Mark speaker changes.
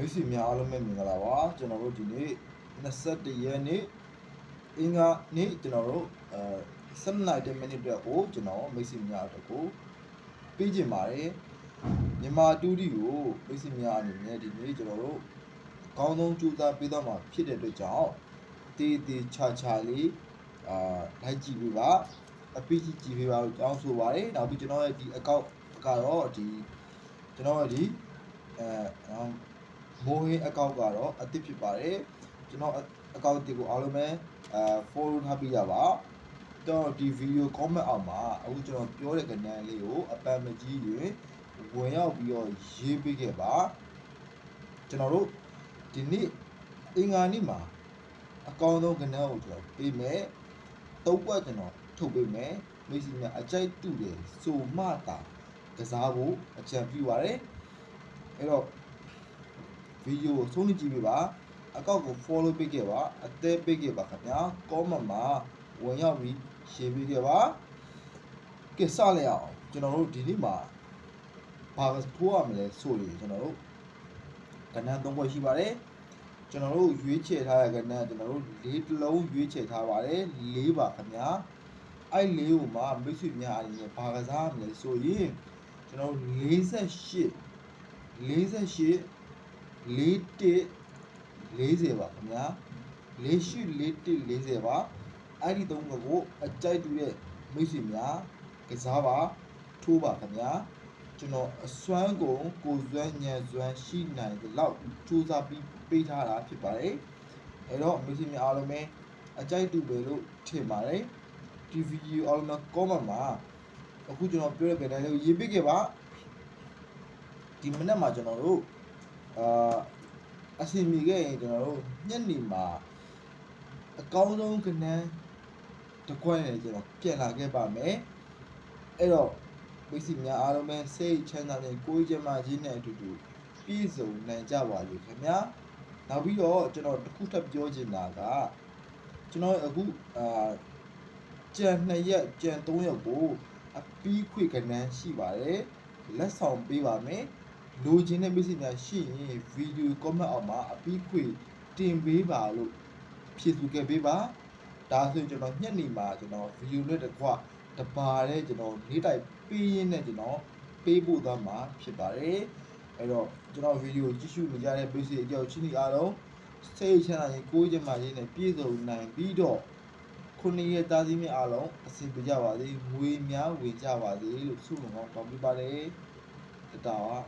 Speaker 1: မိတ်ဆွေများအားလုံးပဲမင်္ဂလာပါကျွန်တော်တို့ဒီနေ့21ရက်နေ့အင်္ဂါနေ့ကျွန်တော်တို့အဲ7:10မိနစ်အတွက်ကိုကျွန်တော်မိတ်ဆွေများအတွက်ကိုပေးကြပါတယ်မြန်မာတူဒီကိုမိတ်ဆွေများအနေနဲ့ဒီနေ့ကျွန်တော်တို့အကောင်းဆုံးကြိုးစားပေးတော့မှာဖြစ်တဲ့အတွက်ကြောင့်တေးတေးချာချာလေးအာလိုက်ကြည့်ပေးပါအပိကြည့်ကြည့်ပေးပါလို့တောင်းဆိုပါတယ်နောက်ပြီးကျွန်တော်ရဲ့ဒီအကောင့်ကတော့ဒီကျွန်တော်ရဲ့ဒီအဲ မိုးဟင်းအကောင့်ကတော့အသစ်ဖြစ်ပါတယ်ကျွန်တော်အကောင့်တွေကိုအားလုံးပဲအဲ follow ထားပြီးရပါတော့ဒီ video comment အောက်မှာအခုကျွန်တော်ပြောတဲ့ကဏ္ဍလေးကိုအပန်မကြီးရင်ဝင်ရောက်ပြီးတော့ရေးပေးခဲ့ပါကျွန်တော်တို့ဒီနေ့အင်္ဂါနေ့မှာအကောင့်ဆုံးကဏ္ဍကိုကျွန်တော်ပေးမယ်သုံးပွက်ကျွန်တော်ထုတ်ပေးမယ်မိတ်ဆွေများအကြိုက်တူတယ်ဆိုမှတာကစားဖို့အကြံပြုပါရယ်အဲ့တော့ ဗီဒီယိုကိုဆုံးဖြတ်ကြည့်ပေးပါအကောက်ကို follow ပေးခဲ့ပါအသေးပေးခဲ့ပါခင်ဗျာ comment မှာဝင်ရောက်ပြီး share ပေးခဲ့ပါကဲစလိုက်အောင်ကျွန်တော်တို့ဒီနေ့မှာဘာထိုးရမလဲဆိုရင်ကျွန်တော်တို့ကဏ္ဍသုံးပွဲရှိပါတယ်ကျွန်တော်တို့ရွေးချယ်ထားတဲ့ကဏ္ဍကျွန်တော်တို့လေးတစ်လုံးရွေးချယ်ထားပါတယ်လေးပါခင်ဗျာအဲ့လေးကိုမှမိတ်ဆွေများအနေနဲ့ဘာကစားရမလဲဆိုရင်ကျွန်တော်တို့48 48 လေးတစ်40ပါခင်ဗျာလေးရှိလေးတစ်40ပါအဲ့ဒီသုံးခုကိုအကြိုက်တူတဲ့မိတ်ဆွေများကစားပါထိုးပါခင်ဗျာကျွန်တော်အစွမ်းကုန်ကိုယ်စွမ်းညံစွမ်းရှိနိုင်တဲ့လောက်စူးစမ်းပြီးပေးထားတာဖြစ်ပါတယ်အဲ့တော့မိတ်ဆွေများအားလုံးပဲအကြိုက်တူပဲလို့ထင်ပါတယ်ဒီဗီဒီယိုအားလုံးက comment မှာအခုကျွန်တော်ပြောတဲ့ကြတဲ့လေးကိုရေးပေးခဲ့ပါဒီမနေ့မှာကျွန်တော်တို့ အာအစီမီခဲ့ရင်ကျွန်တော်တို့ညနေမှာအကောင်းဆုံးကဏ္ဍတစ်ခွက်နဲ့ကျွန်တော်ပြန်လာခဲ့ပါမယ်အဲ့တော့မိတ်ဆွေများအားလုံးပဲစိတ်ချမ်းသာတဲ့ကိုယ်ကျန်းမာခြင်းနဲ့အတူတူပြည့်စုံနိုင်ကြပါလိမ့်ခင်ဗျာနောက်ပြီးတော့ကျွန်တော်တစ်ခုထပ်ပြောချင်တာကကျွန်တော်အခုအာကြံ2ရက်ကြံ3ရက်ကိုအပီးခွေကဏ္ဍရှိပါတယ်လက်ဆောင်ပေးပါမယ် လိုချင်တဲ့ message များရှိရင် video comment အောက်မှာအပြီးခွေတင်ပေးပါလို့ဖြည့်သူခဲ့ပေးပါဒါဆိုရင်ကျွန်တော်ညက်နေမှာကျွန်တော် video နဲ့တကွတပါတဲ့ကျွန်တော်လေးတိုက်ပေးရင်းနဲ့ကျွန်တော်ပေးဖို့သွားမှာဖြစ်ပါတယ်အဲ့တော့ကျွန်တော် video ကြည့်ရှုနေကြတဲ့ basic အကြောင်းချင်းဒီအားလုံးစိတ်ချမ်းသာရင်ကိုယ်ကျန်းမာရေးနဲ့ပြည့်စုံနိုင်ပြီးတော့ခုနှစ်ရက်သားသမီးအားလုံးအဆင်ပြေကြပါစေငွေများဝင်ကြပါစေလို့ဆုမွန်ကောင်းတောင်းပေးပါတယ်တတားပါ